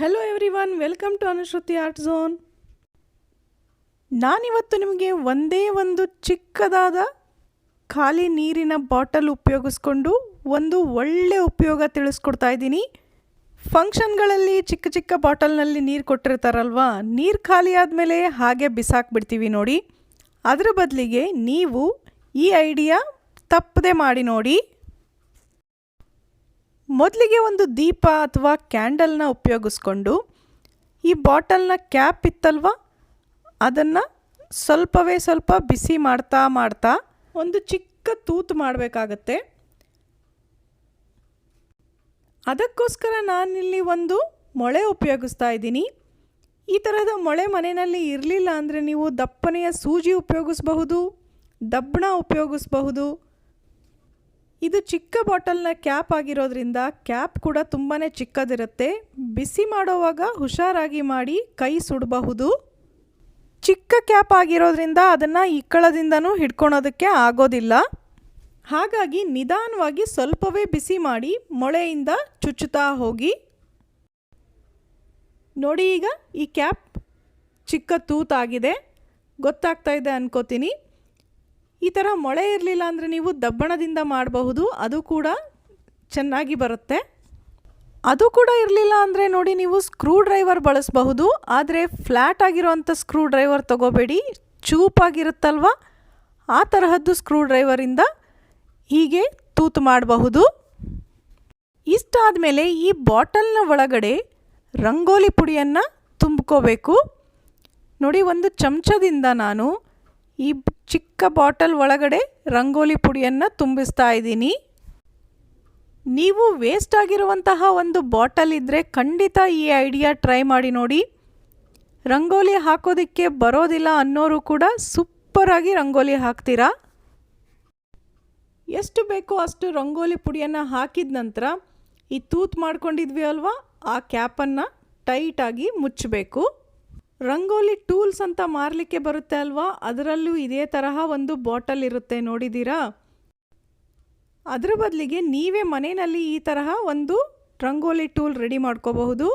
Hello everyone welcome to Anushruti art zone ನಾನಿವತ್ತು ನಿಮಗೆ ಒಂದೇ ಒಂದು ಚಿಕ್ಕದಾದ ಖಾಲಿ ನೀರಿನ ಬಾಟಲ್ ಉಪಯೋಗಿಸ್ಕೊಂಡು ಒಂದು ಒಳ್ಳೆ ಉಪಯೋಗ ತಿಳಿಸ್ಕೊಡ್ತಾ ಇದ್ದೀನಿ. ಫಂಕ್ಷನ್ಗಳಲ್ಲಿ ಚಿಕ್ಕ ಚಿಕ್ಕ ಬಾಟಲ್ನಲ್ಲಿ ನೀರು ಕೊಟ್ಟಿರ್ತಾರಲ್ವಾ, ನೀರು ಖಾಲಿ ಆದಮೇಲೆ ಹಾಗೆ ಬಿಸಾಕ್ಬಿಡ್ತೀವಿ ನೋಡಿ. ಅದರ ಬದಲಿಗೆ ನೀವು ಈ ಐಡಿಯಾ ತಪ್ಪದೆ ಮಾಡಿ ನೋಡಿ. ಮೊದಲಿಗೆ ಒಂದು ದೀಪ ಅಥವಾ ಕ್ಯಾಂಡಲ್ನ ಉಪಯೋಗಿಸ್ಕೊಂಡು ಈ ಬಾಟಲ್ನ ಕ್ಯಾಪ್ ಇತ್ತಲ್ವ? ಅದನ್ನು ಸ್ವಲ್ಪವೇ ಸ್ವಲ್ಪ ಬಿಸಿ ಮಾಡ್ತಾ ಮಾಡ್ತಾ ಒಂದು ಚಿಕ್ಕ ತೂತು ಮಾಡಬೇಕಾಗತ್ತೆ. ಅದಕ್ಕೋಸ್ಕರ ನಾನಿಲ್ಲಿ ಒಂದು ಮೊಳೆ ಉಪಯೋಗಿಸ್ತಾ ಇದ್ದೀನಿ. ಈ ಥರದ ಮೊಳೆ ಮನೆಯಲ್ಲಿ ಇರಲಿಲ್ಲ ಅಂದರೆ ನೀವು ದಪ್ಪನೆಯ ಸೂಜಿ ಉಪಯೋಗಿಸಬಹುದು ದಬ್ಬಣ ಉಪಯೋಗಿಸಬಹುದು ಇದು ಚಿಕ್ಕ ಬಾಟಲ್ನ ಕ್ಯಾಪ್ ಆಗಿರೋದ್ರಿಂದ ಕ್ಯಾಪ್ ಕೂಡ ತುಂಬಾ ಚಿಕ್ಕದಿರುತ್ತೆ. ಬಿಸಿ ಮಾಡೋವಾಗ ಹುಷಾರಾಗಿ ಮಾಡಿ ಕೈ ಸುಡಬಹುದು. ಚಿಕ್ಕ ಕ್ಯಾಪ್ ಆಗಿರೋದ್ರಿಂದ ಅದನ್ನು ಇಕ್ಕಳದಿಂದನೂ ಹಿಡ್ಕೊಳೋದಕ್ಕೆ ಆಗೋದಿಲ್ಲ. ಹಾಗಾಗಿ ನಿಧಾನವಾಗಿ ಸ್ವಲ್ಪವೇ ಬಿಸಿ ಮಾಡಿ ಮೊಳೆಯಿಂದ ಚುಚ್ಚುತ್ತಾ ಹೋಗಿ. ನೋಡಿ ಈಗ ಈ ಕ್ಯಾಪ್ ಚಿಕ್ಕ ತೂತಾಗಿದೆ. ಗೊತ್ತಾಗ್ತಾ ಇದೆ ಅನ್ಕೋತೀನಿ. ಈ ಥರ ಮೊಳೆ ಇರಲಿಲ್ಲ ಅಂದರೆ ನೀವು ದಬ್ಬಣದಿಂದ ಮಾಡಬಹುದು. ಅದು ಕೂಡ ಚೆನ್ನಾಗಿ ಬರುತ್ತೆ. ಅದು ಕೂಡ ಇರಲಿಲ್ಲ ಅಂದರೆ ನೋಡಿ ನೀವು ಸ್ಕ್ರೂ ಡ್ರೈವರ್ ಬಳಸಬಹುದು. ಆದರೆ ಫ್ಲ್ಯಾಟ್ ಆಗಿರೋವಂಥ ಸ್ಕ್ರೂ ಡ್ರೈವರ್ ತಗೋಬೇಡಿ. ಚೂಪಾಗಿರುತ್ತಲ್ವ? ಆ ತರಹದ್ದು ಸ್ಕ್ರೂ ಡ್ರೈವರಿಂದ ಹೀಗೆ ತೂತು ಮಾಡಬಹುದು. ಇಷ್ಟಾದ ಮೇಲೆ ಈ ಬಾಟಲ್ನ ಒಳಗಡೆ ರಂಗೋಲಿ ಪುಡಿಯನ್ನು ತುಂಬ್ಕೋಬೇಕು. ನೋಡಿ ಒಂದು ಚಮಚದಿಂದ ನಾನು ಈ ಚಿಕ್ಕ ಬಾಟಲ್ ಒಳಗಡೆ ರಂಗೋಲಿ ಪುಡಿಯನ್ನು ತುಂಬಿಸ್ತಾ ಇದ್ದೀನಿ. ನೀವು ವೇಸ್ಟ್ ಆಗಿರುವಂತಹ ಒಂದು ಬಾಟಲ್ ಇದ್ದರೆ ಖಂಡಿತ ಈ ಐಡಿಯಾ ಟ್ರೈ ಮಾಡಿ ನೋಡಿ. ರಂಗೋಲಿ ಹಾಕೋದಕ್ಕೆ ಬರೋದಿಲ್ಲ ಅನ್ನೋರು ಕೂಡ ಸೂಪರಾಗಿ ರಂಗೋಲಿ ಹಾಕ್ತೀರಾ? ಎಷ್ಟು ಬೇಕೋ ಅಷ್ಟು ರಂಗೋಲಿ ಪುಡಿಯನ್ನು ಹಾಕಿದ ನಂತರ ಈ ತೂತ್ ಮಾಡ್ಕೊಂಡಿದ್ವಿ ಅಲ್ವಾ? ಆ ಕ್ಯಾಪನ್ನು ಟೈಟಾಗಿ ಮುಚ್ಚಬೇಕು. ರಂಗೋಲಿ ಟೂಲ್ಸ್ ಅಂತ ಮಾರಲಿಕ್ಕೆ ಬರುತ್ತೆ ಅಲ್ವಾ? ಅದರಲ್ಲೂ ಇದೇ ತರಹ ಒಂದು ಬಾಟಲ್ ಇರುತ್ತೆ ನೋಡಿದ್ದೀರಾ? ಅದರ ಬದಲಿಗೆ ನೀವೇ ಮನೆಯಲ್ಲಿ ಈ ತರಹ ಒಂದು ರಂಗೋಲಿ ಟೂಲ್ ರೆಡಿ ಮಾಡ್ಕೋಬಹುದು.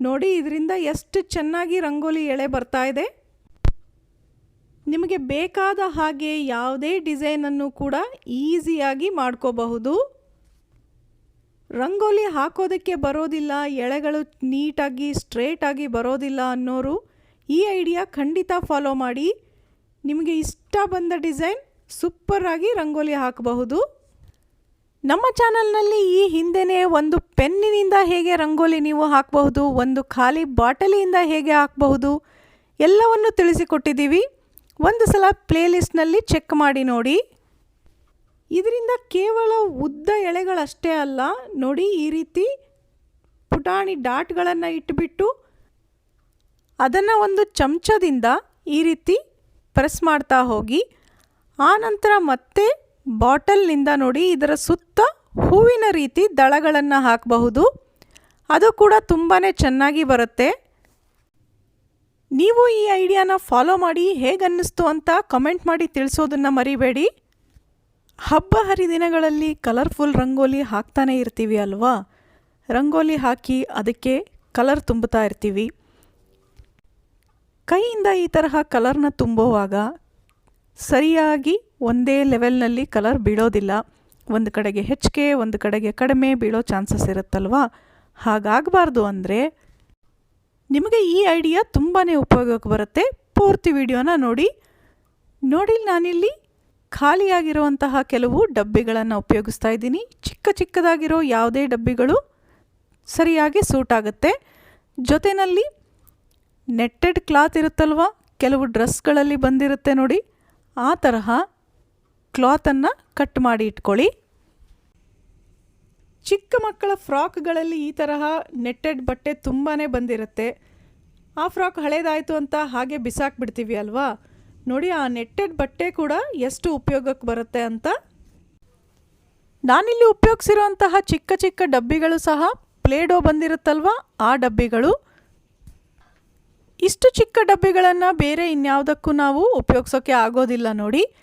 ನೋಡಿ, ಇದರಿಂದ ಎಷ್ಟು ಚೆನ್ನಾಗಿ ರಂಗೋಲಿ ಎಳೆ ಬರ್ತಾ ಇದೆ. ನಿಮಗೆ ಬೇಕಾದ ಹಾಗೆ ಯಾವುದೇ ಡಿಸೈನನ್ನು ಕೂಡ ಈಸಿಯಾಗಿ ಮಾಡ್ಕೋಬಹುದು. ರಂಗೋಲಿ ಹಾಕೋದಕ್ಕೆ ಬರೋದಿಲ್ಲ, ಎಳೆಗಳು ನೀಟಾಗಿ ಸ್ಟ್ರೇಟಾಗಿ ಬರೋದಿಲ್ಲ ಅನ್ನೋರು ಈ ಐಡಿಯಾ ಖಂಡಿತ ಫಾಲೋ ಮಾಡಿ. ನಿಮಗೆ ಇಷ್ಟ ಬಂದ ಡಿಸೈನ್ ಸೂಪರಾಗಿ ರಂಗೋಲಿ ಹಾಕಬಹುದು. ನಮ್ಮ ಚಾನಲ್ನಲ್ಲಿ ಈ ಹಿಂದೆಯೇ ಒಂದು ಪೆನ್ನಿನಿಂದ ಹೇಗೆ ರಂಗೋಲಿ ನೀವು ಹಾಕಬಹುದು, ಒಂದು ಖಾಲಿ ಬಾಟಲಿಯಿಂದ ಹೇಗೆ ಹಾಕಬಹುದು, ಎಲ್ಲವನ್ನು ತಿಳಿಸಿಕೊಟ್ಟಿದ್ದೀವಿ. ಒಂದು ಸಲ ಪ್ಲೇಲಿಸ್ಟ್ನಲ್ಲಿ ಚೆಕ್ ಮಾಡಿ ನೋಡಿ. ಇದರಿಂದ ಕೇವಲ ಉದ್ದ ಎಳೆಗಳಷ್ಟೇ ಅಲ್ಲ, ನೋಡಿ ಈ ರೀತಿ ಪುಟಾಣಿ ಡಾಟ್ಗಳನ್ನು ಇಟ್ಬಿಟ್ಟು ಅದನ್ನು ಒಂದು ಚಮಚದಿಂದ ಈ ರೀತಿ ಪ್ರೆಸ್ ಮಾಡ್ತಾ ಹೋಗಿ ಆನಂತರ ಮತ್ತೆ ಬಾಟಲ್ನಿಂದ ನೋಡಿ ಇದರ ಸುತ್ತ ಹೂವಿನ ರೀತಿ ದಳಗಳನ್ನು ಹಾಕಬಹುದು. ಅದು ಕೂಡ ತುಂಬಾ ಚೆನ್ನಾಗಿ ಬರುತ್ತೆ. ನೀವು ಈ ಐಡಿಯಾನ ಫಾಲೋ ಮಾಡಿ ಹೇಗನ್ನಿಸ್ತು ಅಂತ ಕಮೆಂಟ್ ಮಾಡಿ ತಿಳಿಸೋದನ್ನು ಮರಿಬೇಡಿ. ಹಬ್ಬ ಹರಿದಿನಗಳಲ್ಲಿ ಕಲರ್ಫುಲ್ ರಂಗೋಲಿ ಹಾಕ್ತಾನೆ ಇರ್ತೀವಿ ಅಲ್ವಾ? ರಂಗೋಲಿ ಹಾಕಿ ಅದಕ್ಕೆ ಕಲರ್ ತುಂಬುತ್ತಾ ಇರ್ತೀವಿ. ಕೈಯಿಂದ ಈ ತರಹ ಕಲರ್ನ ತುಂಬುವಾಗ ಸರಿಯಾಗಿ ಒಂದೇ ಲೆವೆಲ್ನಲ್ಲಿ ಕಲರ್ ಬೀಳೋದಿಲ್ಲ. ಒಂದು ಕಡೆಗೆ ಹೆಚ್ಚಿಗೆ, ಒಂದು ಕಡೆಗೆ ಕಡಿಮೆ ಬೀಳೋ ಚಾನ್ಸಸ್ ಇರುತ್ತಲ್ವಾ? ಹಾಗಾಗಬಾರ್ದು ಅಂದರೆ ನಿಮಗೆ ಈ ಐಡಿಯಾ ತುಂಬಾ ಉಪಯೋಗಕ್ಕೆ ಬರುತ್ತೆ. ಪೂರ್ತಿ ವಿಡಿಯೋನ ನೋಡಿ. ನೋಡಿ ನಾನಿಲ್ಲಿ ಖಾಲಿಯಾಗಿರುವಂತಹ ಕೆಲವು ಡಬ್ಬಿಗಳನ್ನು ಉಪಯೋಗಿಸ್ತಾ ಇದ್ದೀನಿ. ಚಿಕ್ಕ ಚಿಕ್ಕದಾಗಿರೋ ಯಾವುದೇ ಡಬ್ಬಿಗಳು ಸರಿಯಾಗಿ ಸೂಟ್ ಆಗುತ್ತೆ. ಜೊತೆಯಲ್ಲಿ ನೆಟ್ಟೆಡ್ ಕ್ಲಾತ್ ಇರುತ್ತಲ್ವ? ಕೆಲವು ಡ್ರೆಸ್ಗಳಲ್ಲಿ ಬಂದಿರುತ್ತೆ ನೋಡಿ. ಆ ತರಹ ಕ್ಲಾತನ್ನು ಕಟ್ ಮಾಡಿ ಇಟ್ಕೊಳ್ಳಿ. ಚಿಕ್ಕ ಮಕ್ಕಳ ಫ್ರಾಕ್ಗಳಲ್ಲಿ ಈ ತರಹ ನೆಟ್ಟೆಡ್ ಬಟ್ಟೆ ತುಂಬಾ ಬಂದಿರುತ್ತೆ. ಆ ಫ್ರಾಕ್ ಹಳೇದಾಯಿತು ಅಂತ ಹಾಗೆ ಬಿಸಾಕ್ಬಿಡ್ತೀವಿ ಅಲ್ವಾ? ನೋಡಿ, ಆ ನೆಟ್ಟೆಡ್ ಬಟ್ಟೆ ಕೂಡ ಎಷ್ಟು ಉಪಯೋಗಕ್ಕೆ ಬರುತ್ತೆ ಅಂತ. ನಾನಿಲ್ಲಿ ಉಪಯೋಗಿಸಿರುವಂತಹ ಚಿಕ್ಕ ಚಿಕ್ಕ ಡಬ್ಬಿಗಳು ಸಹ ಪ್ಲೇಡೋ ಬಂದಿರುತ್ತಲ್ವ? ಆ ಡಬ್ಬಿಗಳು. ಇಷ್ಟು ಚಿಕ್ಕ ಡಬ್ಬಿಗಳನ್ನು ಬೇರೆ ಇನ್ಯಾವುದಕ್ಕೂ ನಾವು ಉಪಯೋಗಿಸೋಕ್ಕೆ ಆಗೋದಿಲ್ಲ ನೋಡಿ.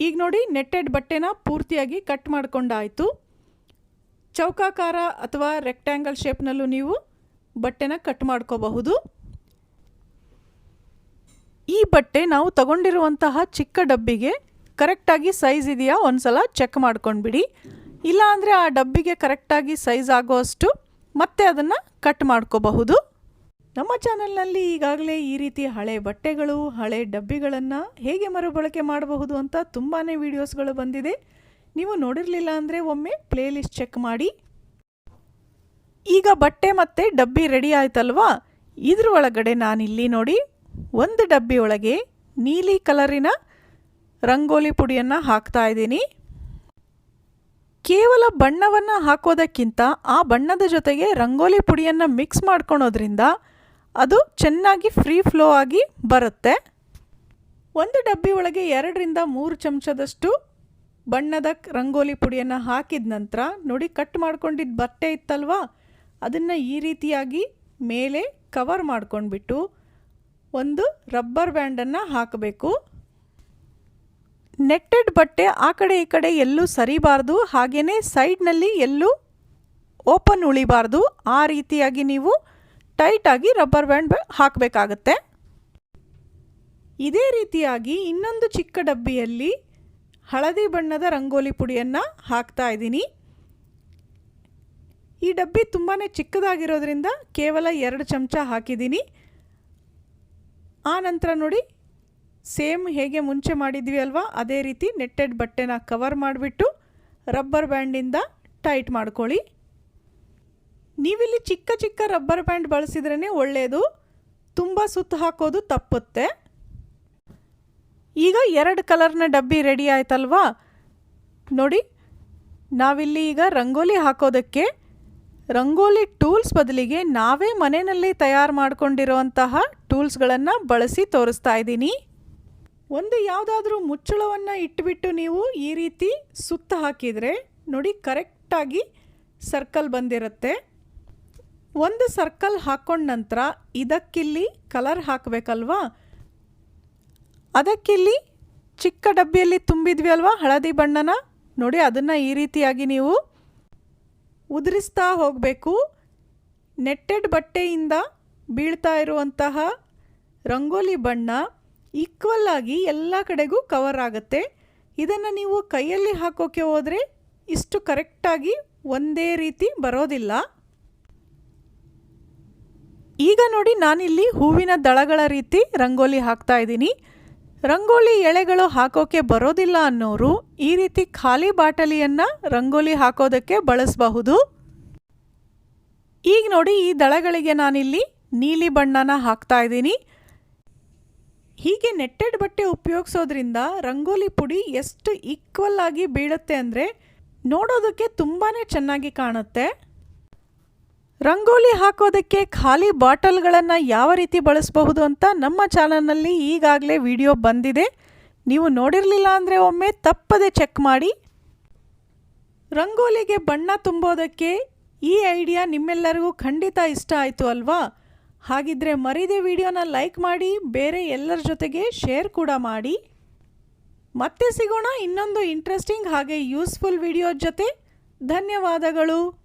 ಈಗ ನೋಡಿ, ನೆಟ್ಟೆಡ್ ಬಟ್ಟೆನ ಪೂರ್ತಿಯಾಗಿ ಕಟ್ ಮಾಡಿಕೊಂಡಾಯಿತು. ಚೌಕಾಕಾರ ಅಥವಾ ರೆಕ್ಟ್ಯಾಂಗಲ್ ಶೇಪ್ನಲ್ಲೂ ನೀವು ಬಟ್ಟೆನ ಕಟ್ ಮಾಡ್ಕೋಬಹುದು. ಈ ಬಟ್ಟೆ ನಾವು ತಗೊಂಡಿರುವಂತಹ ಚಿಕ್ಕ ಡಬ್ಬಿಗೆ ಕರೆಕ್ಟಾಗಿ ಸೈಜ್ ಇದೆಯಾ ಒಂದ್ಸಲ ಚೆಕ್ ಮಾಡ್ಕೊಂಡ್ಬಿಡಿ. ಇಲ್ಲ ಅಂದರೆ ಆ ಡಬ್ಬಿಗೆ ಕರೆಕ್ಟಾಗಿ ಸೈಜ್ ಆಗೋಷ್ಟು ಮತ್ತೆ ಅದನ್ನು ಕಟ್ ಮಾಡ್ಕೋಬಹುದು. ನಮ್ಮ ಚಾನೆಲ್ನಲ್ಲಿ ಈಗಾಗಲೇ ಈ ರೀತಿ ಹಳೆ ಬಟ್ಟೆಗಳು, ಹಳೆ ಡಬ್ಬಿಗಳನ್ನು ಹೇಗೆ ಮರುಬಳಕೆ ಮಾಡಬಹುದು ಅಂತ ತುಂಬಾ ವೀಡಿಯೋಸ್ಗಳು ಬಂದಿದೆ. ನೀವು ನೋಡಿರಲಿಲ್ಲ ಅಂದರೆ ಒಮ್ಮೆ ಪ್ಲೇಲಿಸ್ಟ್ ಚೆಕ್ ಮಾಡಿ. ಈಗ ಬಟ್ಟೆ ಮತ್ತು ಡಬ್ಬಿ ರೆಡಿ ಆಯ್ತಲ್ವಾ? ಇದ್ರ ಒಳಗಡೆ ನಾನಿಲ್ಲಿ ನೋಡಿ. ಒಂದು ಡಬ್ಬಿಯೊಳಗೆ ನೀಲಿ ಕಲರಿನ ರಂಗೋಲಿ ಪುಡಿಯನ್ನು ಹಾಕ್ತಾ ಇದ್ದೀನಿ. ಕೇವಲ ಬಣ್ಣವನ್ನು ಹಾಕೋದಕ್ಕಿಂತ ಆ ಬಣ್ಣದ ಜೊತೆಗೆ ರಂಗೋಲಿ ಪುಡಿಯನ್ನು ಮಿಕ್ಸ್ ಮಾಡ್ಕೊಳೋದ್ರಿಂದ ಅದು ಚೆನ್ನಾಗಿ ಫ್ರೀ ಫ್ಲೋ ಆಗಿ ಬರುತ್ತೆ. ಒಂದು ಡಬ್ಬಿ ಒಳಗೆ ಎರಡರಿಂದ ಮೂರು ಚಮಚದಷ್ಟು ಬಣ್ಣದ ರಂಗೋಲಿ ಪುಡಿಯನ್ನು ಹಾಕಿದ ನಂತರ ನೋಡಿ ಕಟ್ ಮಾಡ್ಕೊಂಡಿದ್ದ ಬಟ್ಟೆ ಇತ್ತಲ್ವಾ? ಅದನ್ನು ಈ ರೀತಿಯಾಗಿ ಮೇಲೆ ಕವರ್ ಮಾಡ್ಕೊಂಡ್ಬಿಟ್ಟು ಒಂದು ರಬ್ಬರ್ ಬ್ಯಾಂಡನ್ನು ಹಾಕಬೇಕು. ನೆಟ್ಟೆಡ್ ಬಟ್ಟೆ ಆ ಕಡೆ ಈ ಕಡೆ ಎಲ್ಲೂ ಸರಿಬಾರ್ದು ಹಾಗೆಯೇ ಸೈಡ್ನಲ್ಲಿ ಎಲ್ಲೂ ಓಪನ್ ಉಳಿಬಾರ್ದು. ಆ ರೀತಿಯಾಗಿ ನೀವು ಟೈಟಾಗಿ ರಬ್ಬರ್ ಬ್ಯಾಂಡ್ ಹಾಕಬೇಕಾಗತ್ತೆ. ಇದೇ ರೀತಿಯಾಗಿ ಇನ್ನೊಂದು ಚಿಕ್ಕ ಡಬ್ಬಿಯಲ್ಲಿ ಹಳದಿ ಬಣ್ಣದ ರಂಗೋಲಿ ಪುಡಿಯನ್ನು ಹಾಕ್ತಾ ಇದ್ದೀನಿ. ಈ ಡಬ್ಬಿ ತುಂಬಾ ಚಿಕ್ಕದಾಗಿರೋದ್ರಿಂದ ಕೇವಲ ಎರಡು ಚಮಚ ಹಾಕಿದ್ದೀನಿ. ಆ ನಂತರ ನೋಡಿ, ಸೇಮ್ ಹೇಗೆ ಮುಂಚೆ ಮಾಡಿದ್ವಿ ಅಲ್ವಾ? ಅದೇ ರೀತಿ ನೆಟ್ಟೆಡ್ ಬಟ್ಟೆನ ಕವರ್ ಮಾಡಿಬಿಟ್ಟು ರಬ್ಬರ್ ಬ್ಯಾಂಡಿಂದ ಟೈಟ್ ಮಾಡ್ಕೊಳ್ಳಿ. ನೀವಿಲ್ಲಿ ಚಿಕ್ಕ ಚಿಕ್ಕ ರಬ್ಬರ್ ಬ್ಯಾಂಡ್ ಬಳಸಿದ್ರೇ ಒಳ್ಳೆಯದು ತುಂಬ ಸುತ್ತು ಹಾಕೋದು ತಪ್ಪುತ್ತೆ. ಈಗ ಎರಡು ಕಲರ್ನ ಡಬ್ಬಿ ರೆಡಿ ಆಯ್ತಲ್ವಾ? ನೋಡಿ, ನಾವಿಲ್ಲಿ ಈಗ ರಂಗೋಲಿ ಹಾಕೋದಕ್ಕೆ ರಂಗೋಲಿ ಟೂಲ್ಸ್ ಬದಲಿಗೆ ನಾವೇ ಮನೆಯಲ್ಲಿ ತಯಾರು ಮಾಡಿಕೊಂಡಿರುವಂತಹ ಟೂಲ್ಸ್ಗಳನ್ನು ಬಳಸಿ ತೋರಿಸ್ತಾ ಇದ್ದೀನಿ. ಒಂದು ಯಾವುದಾದ್ರೂ ಮುಚ್ಚಳವನ್ನು ಇಟ್ಬಿಟ್ಟು ನೀವು ಈ ರೀತಿ ಸುತ್ತ ಹಾಕಿದರೆ ನೋಡಿ ಕರೆಕ್ಟಾಗಿ ಸರ್ಕಲ್ ಬಂದಿರುತ್ತೆ. ಒಂದು ಸರ್ಕಲ್ ಹಾಕೊಂಡ ನಂತರ ಇದಕ್ಕಿಲ್ಲಿ ಕಲರ್ ಹಾಕಬೇಕಲ್ವಾ? ಅದಕ್ಕಿಲ್ಲಿ ಚಿಕ್ಕ ಡಬ್ಬಿಯಲ್ಲಿ ತುಂಬಿದ್ವಿ ಅಲ್ವಾ? ಹಳದಿ ಬಣ್ಣನ? ನೋಡಿ ಅದನ್ನು ಈ ರೀತಿಯಾಗಿ ನೀವು ಉದುರಿಸ್ತಾ ಹೋಗಬೇಕು. ನೆಟ್ಟೆಡ್ ಬಟ್ಟೆಯಿಂದ ಬೀಳ್ತಾ ಇರುವಂತಹ ರಂಗೋಲಿ ಬಣ್ಣ ಈಕ್ವಲ್ ಆಗಿ ಎಲ್ಲ ಕಡೆಗೂ ಕವರ್ ಆಗುತ್ತೆ. ಇದನ್ನು ನೀವು ಕೈಯಲ್ಲಿ ಹಾಕೋಕ್ಕೆ ಹೋದರೆ ಇಷ್ಟು ಕರೆಕ್ಟಾಗಿ ಒಂದೇ ರೀತಿ ಬರೋದಿಲ್ಲ. ಈಗ ನೋಡಿ ನಾನಿಲ್ಲಿ ಹೂವಿನ ದಳಗಳ ರೀತಿ ರಂಗೋಲಿ ಹಾಕ್ತಾ ಇದ್ದೀನಿ. ರಂಗೋಲಿ ಎಳೆಗಳು ಹಾಕೋಕೆ ಬರೋದಿಲ್ಲ ಅನ್ನೋರು ಈ ರೀತಿ ಖಾಲಿ ಬಾಟಲಿಯನ್ನು ರಂಗೋಲಿ ಹಾಕೋದಕ್ಕೆ ಬಳಸಬಹುದು. ಈಗ ನೋಡಿ ಈ ದಳಗಳಿಗೆ ನಾನಿಲ್ಲಿ ನೀಲಿ ಬಣ್ಣನ ಹಾಕ್ತಾ ಇದ್ದೀನಿ. ಹೀಗೆ ನೆಟ್ಟೆಡ್ ಬಟ್ಟೆ ಉಪಯೋಗಿಸೋದ್ರಿಂದ ರಂಗೋಲಿ ಪುಡಿ ಎಷ್ಟು ಈಕ್ವಲ್ ಆಗಿ ಬೀಳುತ್ತೆ ಅಂದರೆ ನೋಡೋದಕ್ಕೆ ತುಂಬಾ ಚೆನ್ನಾಗಿ ಕಾಣುತ್ತೆ. ರಂಗೋಲಿ ಹಾಕೋದಕ್ಕೆ ಖಾಲಿ ಬಾಟಲ್ಗಳನ್ನು ಯಾವ ರೀತಿ ಬಳಸಬಹುದು ಅಂತ ನಮ್ಮ ಚಾನಲ್ನಲ್ಲಿ ಈಗಾಗಲೇ ವಿಡಿಯೋ ಬಂದಿದೆ. ನೀವು ನೋಡಿರಲಿಲ್ಲ ಅಂದರೆ ಒಮ್ಮೆ ತಪ್ಪದೆ ಚೆಕ್ ಮಾಡಿ. ರಂಗೋಲಿಗೆ ಬಣ್ಣ ತುಂಬೋದಕ್ಕೆ ಈ ಐಡಿಯಾ ನಿಮ್ಮೆಲ್ಲರಿಗೂ ಖಂಡಿತ ಇಷ್ಟ ಆಯಿತು ಅಲ್ವಾ? ಹಾಗಿದ್ರೆ ಮರಿದೆ ವಿಡಿಯೋನ ಲೈಕ್ ಮಾಡಿ, ಬೇರೆ ಎಲ್ಲರ ಜೊತೆಗೆ ಶೇರ್ ಕೂಡ ಮಾಡಿ. ಮತ್ತೆ ಸಿಗೋಣ ಇನ್ನೊಂದು ಇಂಟ್ರೆಸ್ಟಿಂಗ್ ಹಾಗೆ ಯೂಸ್ಫುಲ್ ವಿಡಿಯೋ ಜೊತೆ. ಧನ್ಯವಾದಗಳು.